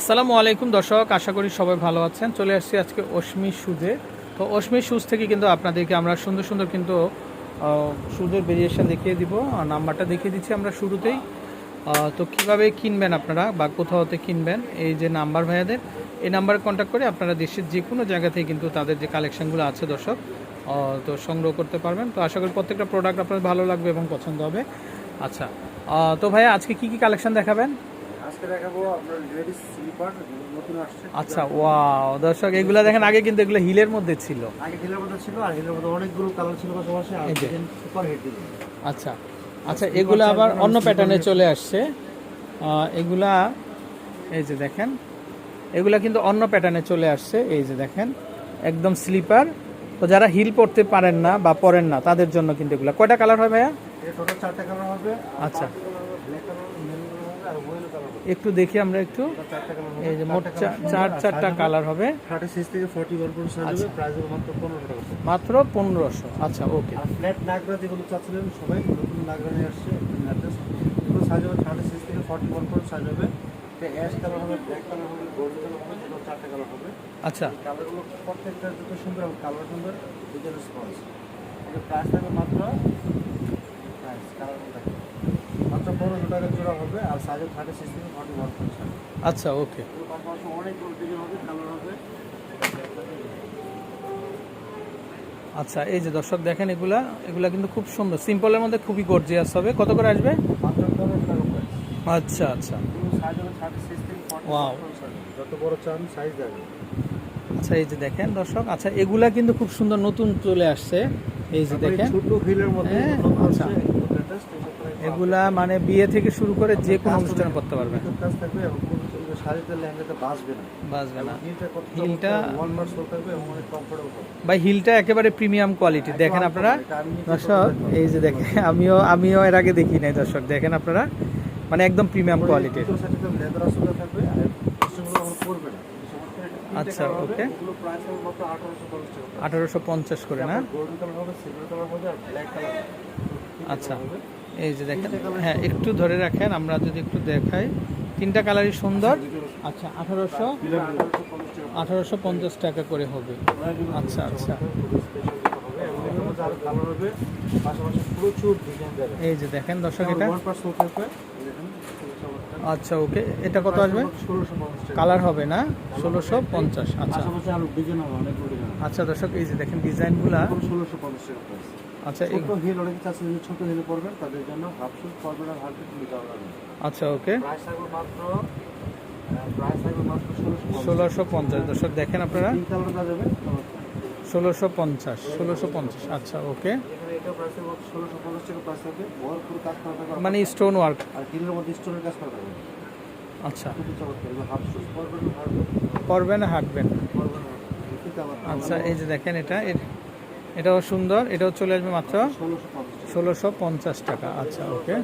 আসসালামু আলাইকুম, দর্শক। আশা করি সবাই ভালো আছেন। চলে আসছি আজকে অশ্মি সুজে। তো অশ্মি সুজ থেকে কিন্তু আপনাদেরকে আমরা সুন্দর সুন্দর কিন্তু সুজের ভেরিয়েশন দেখিয়ে দিব। আর নাম্বারটা দেখিয়ে দিচ্ছি আমরা শুরুতেই। তো কীভাবে কিনবেন আপনারা বা কোথাও হতে কিনবেন? এই যে নাম্বার ভাইয়াদের, এই নাম্বারে কন্ট্যাক্ট করে আপনারা দেশের যে কোনো জায়গা থেকে কিন্তু তাদের যে কালেকশনগুলো আছে, দর্শক তো সংগ্রহ করতে পারবেন। তো আশা করি প্রত্যেকটা প্রোডাক্ট আপনার ভালো লাগবে এবং পছন্দ হবে। আচ্ছা তো ভাইয়া আজকে কি কি কালেকশন দেখাবেন? আচ্ছা ওয়াও। দর্শক এগুলা দেখেন আগে কিন্তু এগুলো হিলের মধ্যে ছিল। আগে হিলের মধ্যে ছিল আর হিলের মধ্যে অনেকগুলো কালার ছিল পাশাপাশি আর সুপার হিট আচ্ছা আচ্ছা এগুলো আবার অন্য প্যাটার্নে চলে আসছে। এগুলা এই যে দেখেন এগুলা কিন্তু অন্য প্যাটার্নে চলে আসছে। এই যে দেখেন একদম স্লিপার। তো যারা হিল পরতে পারেন না বা পরেন না তাদের জন্য কিন্তু এগুলা। কয়টা কালার হয় ভাইয়া? চারটা কালার হবে। আচ্ছা। একটু দেখি আমরা একটু। এই যে মোট চার চারটা কালার হবে। থার্টি সিক্স থেকে ফোর্টি ওয়ান পর্যন্ত আচ্ছা। হবে প্রাইস মাত্র পনেরো টাকা। মাত্র পনেরোশো। আচ্ছা ওকে। আর ফ্ল্যাট নাগরা যেগুলো চাচ্ছিলেন সবাই নতুন নাগরা নিয়ে আসছে এগুলো সাইজ হবে থার্টি সিক্স থেকে ফোর্টি ওয়ান পর্যন্ত সাইজ হবে। অ্যাশ কালার হবে ব্ল্যাক কালার হবে গোল্ডেন কালার হবে টোটাল চারটা কালার হবে। আচ্ছা। কালারগুলো প্রত্যেকটা যত সুন্দর কালার সুন্দর ডিজাইন স্পঞ্জ এটা প্রাইস থাকবে মাত্র প্রাইস কালার মাত্র পনেরোশো টাকা জোড়া হবে আর সাইজে থার্টি সিক্স থেকে ফর্টি ওয়ান আচ্ছা ওকে। এগুলো পাশাপাশি হবে কালার হবে। আচ্ছা এই যে দর্শক দেখেন এগুলা এগুলা কিন্তু খুব সুন্দর। সিম্পলের মধ্যে খুবই গর্জিয়াস হবে। কত করে আসবে? আচ্ছা আচ্ছা. যত বড় চান সাইজ আচ্ছা এই যে দেখেন দর্শক আচ্ছা এগুলা কিন্তু খুব সুন্দর নতুন চলে আসছে। এই যে দেখেন। ছোট হিলের মধ্যে হ্যাঁ, আচ্ছা। এগুলো মানে বিয়ে থেকে শুরু করে যে কোনো অনুষ্ঠানে করতে পারবে। ভাই হিলটা একেবারে প্রিমিয়াম কোয়ালিটি দেখেন আপনারা? দর্শক এই যে দেখেন আমিও আমিও এর আগে দেখি নাই দর্শক। দেখেন আপনারা? মানে একদম প্রিমিয়াম কোয়ালিটির আচ্ছা, okay. এগুলো প্রাইস হবে মাত্র 1850 টাকা। আঠারোশো পঞ্চাশ করে না? আচ্ছা। এই যে দেখেন হ্যাঁ একটু ধরে রাখেন আমরা যদি একটু দেখাই। তিনটা কালারই সুন্দর। আচ্ছা আঠারোশো আঠারোশো পঞ্চাশ টাকা করে হবে। আচ্ছা আচ্ছা। এই যে দেখেন দর্শক এটা। আচ্ছা ওকে। এটা কত আসবে? কালার হবে না? ষোলোশো পঞ্চাশ। আচ্ছা। আচ্ছা দর্শক এই যে দেখেন ডিজাইনগুলা। ষোলোশো পঞ্চাশ। আচ্ছা ছোট হিল অনেকে চাচ্ছে যে ছোট হিলে পড়বেন তাদের জন্য হাফ পড়বেন আর আচ্ছা ওকে। প্রাইস থাকবে মাত্র প্রাইস থাকবে মাত্র দর্শক দেখেন আপনারা। তিন কালার যাবে ষোলোশো পঞ্চাশ ষোলোশো পঞ্চাশ। আচ্ছা ওকে। মানে স্টোন ওয়ার্ক আর হিলের মধ্যে স্টোনের কাজ করা থাকবে। আচ্ছা। করবেন হাঁটবেন। আচ্ছা এই যে দেখেন এটা এর- এটাও সুন্দর এটাও চলে আসবে মাত্র ষোলোশো পঞ্চাশ টাকা। আচ্ছা ওকে।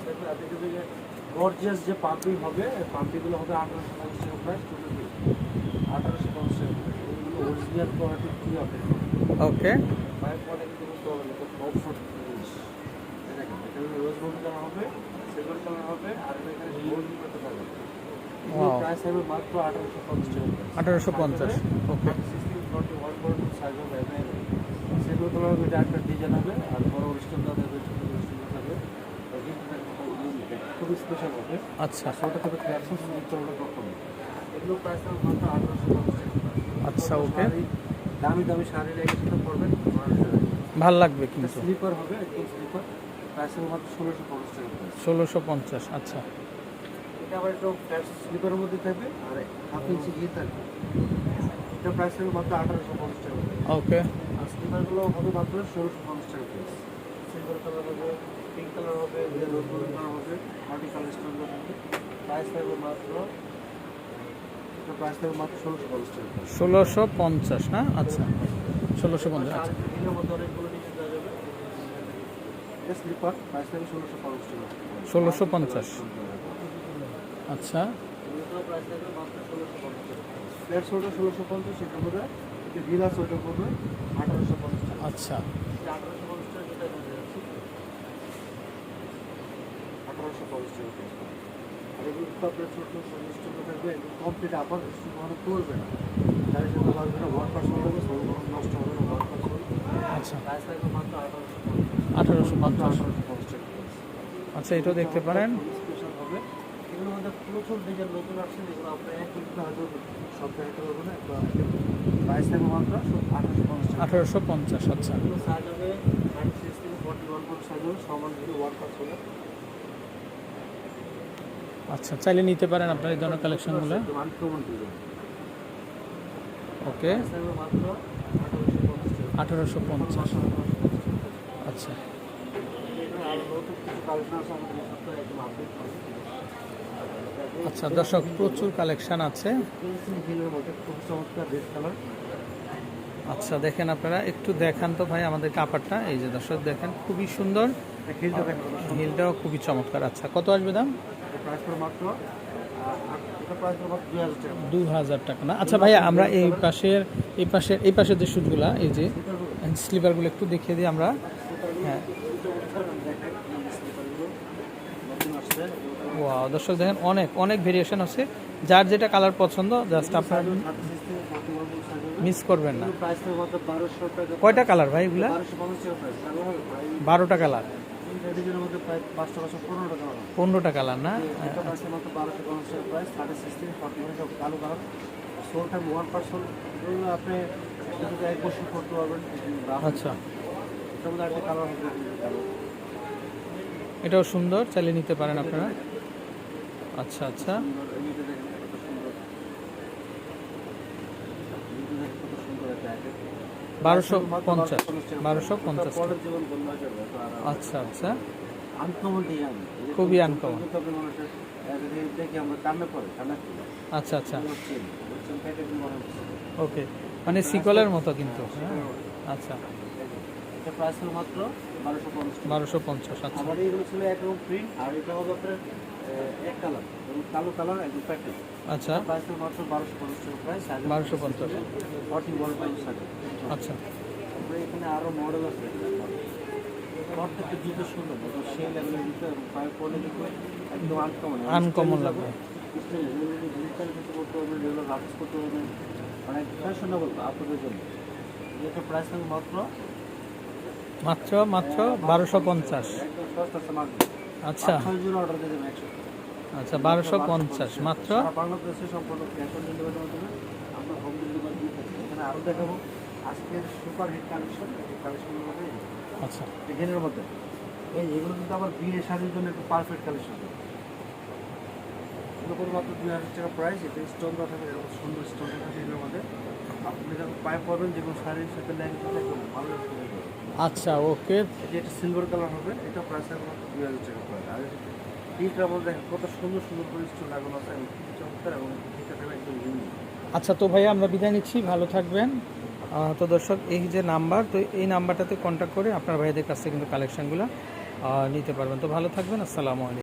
গর্জিয়াস যে হবে আঠারোশো পঞ্চাশ টাকা প্রাইস আঠারোশো পঞ্চাশ টাকা এগুলো অরিজিনাল কোয়ালিটি কি হবে? ওকে। আঠারোশো পঞ্চাশ ওকে কালার এটা একটা ডিজাইন হবে আর বড় স্টোন থাকবে ছোটো স্টোন থাকবে খুবই স্পেশাল হবে। আচ্ছা। ছোটো থেকে কখন এগুলো প্রাইস মাত্র আঠারোশো আচ্ছা ওকে দামি দামি শাড়ি রেখে সাথে পরবেন ভালো লাগবে কিন্তু। স্লিপার হবে একদম স্লিপার প্রাইস মাত্র ষোলোশো পঞ্চাশ টাকা ষোলোশো পঞ্চাশ আচ্ছা। এটা আবার একটু স্লিপারের মধ্যে থাকবে আর হাফ ইঞ্চি গিয়ে থাকবে। এটা প্রাইস মাত্র আঠারোশো পঞ্চাশ টাকা ওকে আর হবে মাত্র ষোলোশো পঞ্চাশ টাকা প্রাইস সিলভার কালার হবে পিঙ্ক কালার হবে গোল্ডেন কালার হবে মাল্টি কালার স্টোন হবে। প্রাইস থাকবে মাত্র প্রাইস থাকবে মাত্র ষোলোশো পঞ্চাশ টাকা ষোলোশো পঞ্চাশ না? আচ্ছা ষোলোশো পঞ্চাশ আচ্ছা। অনেকগুলো যাবে। স্লিপার প্রাইস থাকবে ষোলোশো পঞ্চাশ টাকা। ষোলোশো পঞ্চাশ। আচ্ছা। প্রাইস থাকবে মাত্র ষোলোশো পঞ্চাশ ষোলোশো পঞ্চাশ আঠারোশো পঞ্চাশ আচ্ছা। আঠারোশো পঞ্চাশ টাকা যেটা বলে যাচ্ছি আঠারোশো পঞ্চাশ টাকা price পড়বে। আর এগুলো তো আপনার ছোটো স্টোন থাকবে কমপ্লিট আবার স্টোন করবে না। লাগবে হবে নষ্ট হবে না আচ্ছা। প্রাইস লাগবে মাত্র আঠারোশো আঠারোশো মাত্র আঠারোশো পঞ্চাশ আচ্ছা এটাও দেখতে পারেন। স্পেশাল হবে। এগুলোর মধ্যে প্রচুর ডিজাইন নতুন আসছে যেগুলো আপনার এক হয়তো আঠারোশো পঞ্চাশ। আচ্ছা। আচ্ছা চাইলে নিতে পারেন আপনার এই ধরনের কালেকশনগুলো ওকে আঠারোশো পঞ্চাশ। আচ্ছা। আচ্ছা দর্শক, প্রচুর কালেকশন আছে। আচ্ছা দেখেন আপনারা, একটু দেখান তো ভাই আমাদের কাপড়টা এই যে দর্শক, দেখেন, খুবই সুন্দর। হিলটা হিলটাও খুবই চমৎকার। আচ্ছা কত আসবে দাম? দু হাজার টাকা না? আচ্ছা ভাইয়া, আমরা এই পাশের এই পাশের এই পাশের যে শুটগুলা এই যে স্লিপারগুলো একটু দেখিয়ে দিই আমরা। হ্যাঁ। দর্শক দেখেন, অনেক অনেক ভেরিয়েশন আছে। যার যেটা কালার পছন্দ জাস্ট আপনার মিস করবেন না। কয়টা কালার ভাই এগুলা? বারোটা কালার পনেরোটা কালার না? আচ্ছা। এটাও সুন্দর, চালিয়ে নিতে পারেন আপনারা। আচ্ছা আচ্ছা। বারোশো পঞ্চাশ বারোশো পঞ্চাশ আচ্ছা আচ্ছা। আনকমন খুবই কান্না আচ্ছা আচ্ছা। মনে ওকে। মানে সিকলের মতো কিন্তু হ্যাঁ? আচ্ছা। এটা প্রাইস হলো মাত্র বারোশো পঞ্চাশ। বারোশো পঞ্চাশ আচ্ছা। আমার এইগুলো ছিল একরকম প্রিন্ট আর এটা হবে আপনার এক কালার এবং কালো কালার একদম প্যাকেট আচ্ছা। প্রাইস হলো মাত্র বারোশো পঞ্চাশ প্রাইস বারোশো পঞ্চাশ। ফর্টি ওয়ান সাথে আচ্ছা। তারপরে এখানে আরও মডেল আছে। প্রত্যেকটা জুতো সুন্দর সেই লেভেলের জুতো এবং পায়ে পরলে কিন্তু একদম আনকমন আনকমন লাগবে। করতে পারবেন রেগুলার রাফস করতে পারবেন অনেক ফ্যাশনেবল আপনাদের জন্য এটা প্রাইস মাত্র মাত্র মাত্র বারোশো পঞ্চাশ আচ্ছা আচ্ছা বারোশো পঞ্চাশ মাত্র আচ্ছা এখানের মধ্যে এই এগুলো কিন্তু আবার বিয়ে শাড়ির জন্য একটু পারফেক্ট কালেকশন করে মাত্র দুই হাজার টাকা প্রাইস এটা স্টোন থাকে সুন্দর স্টোন থাকে এগুলোর মধ্যে আপনি যখন পায়ে পরবেন যে কোনো শাড়ির সাথে ল্যাঙ্গি একদম ভালো আচ্ছা ওকে। এটি সিলভার কালার হবে এটা প্রাইস মাত্র দুই হাজার টাকা প্রাইস আর এইটার মধ্যে দেখেন কত সুন্দর সুন্দর করে স্টোন লাগানো আছে এবং খুবই চমৎকার এবং এটা থাকবে একদম আচ্ছা তো ভাই আমরা বিদায় নিচ্ছি। ভালো থাকবেন। তো দর্শক এই যে নাম্বার তো এই নাম্বারটাতে কন্ট্যাক্ট করে আপনার ভাইদের কাছ থেকে কিন্তু কালেকশনগুলো নিতে পারবেন। তো ভালো থাকবেন। আসসালামু আলাইকুম।